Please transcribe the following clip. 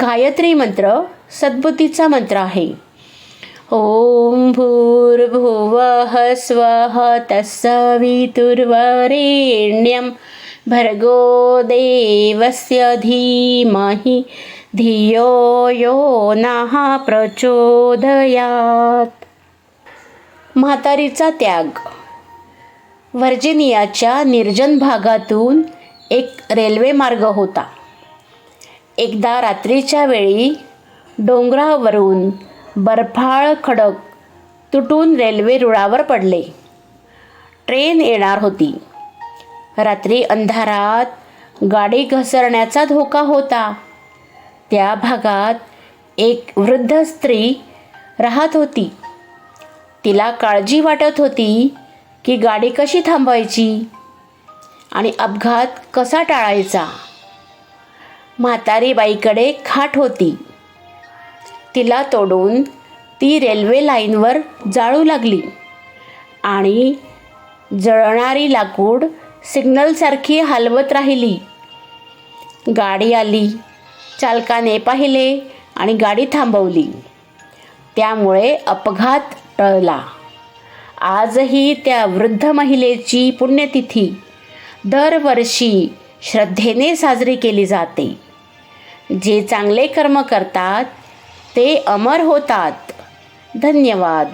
गायत्री मंत्र सद्बुद्धीचा मंत्र आहे. ओम भूर्भुवः स्वः तत्सवितुर्वरेण्यं भर्गो देवस्य धीमहि धियो यो नः प्रचोदयात्. म्हातारीचा त्याग. व्हर्जिनियाच्या निर्जन भागातून एक रेल्वे मार्ग होता. एकदा रात्रीच्या वेळी डोंगरावरून बर्फाळ खडक तुटून रेल्वे रुळावर पडले. ट्रेन येणार होती. रात्री अंधारात गाडी घसरण्याचा धोका होता. त्या भागात एक वृद्ध स्त्री राहत होती. तिला काळजी वाटत होती की गाडी कशी थांबवायची आणि अपघात कसा टाळायचा. म्हातारी बाईकडे खाट होती. तिला तोडून ती रेल्वे लाईनवर जाळू लागली आणि जळणारी लाकूड सिग्नलसारखी हलवत राहिली. गाडी आली चालकाने पाहिले आणि गाडी थांबवली. त्यामुळे अपघात टळला. आजही त्या वृद्ध महिलेची पुण्यतिथी. दरवर्षी श्रद्धेने साजरी केली जाते. जे चांगले कर्म करतात ते अमर होतात. धन्यवाद.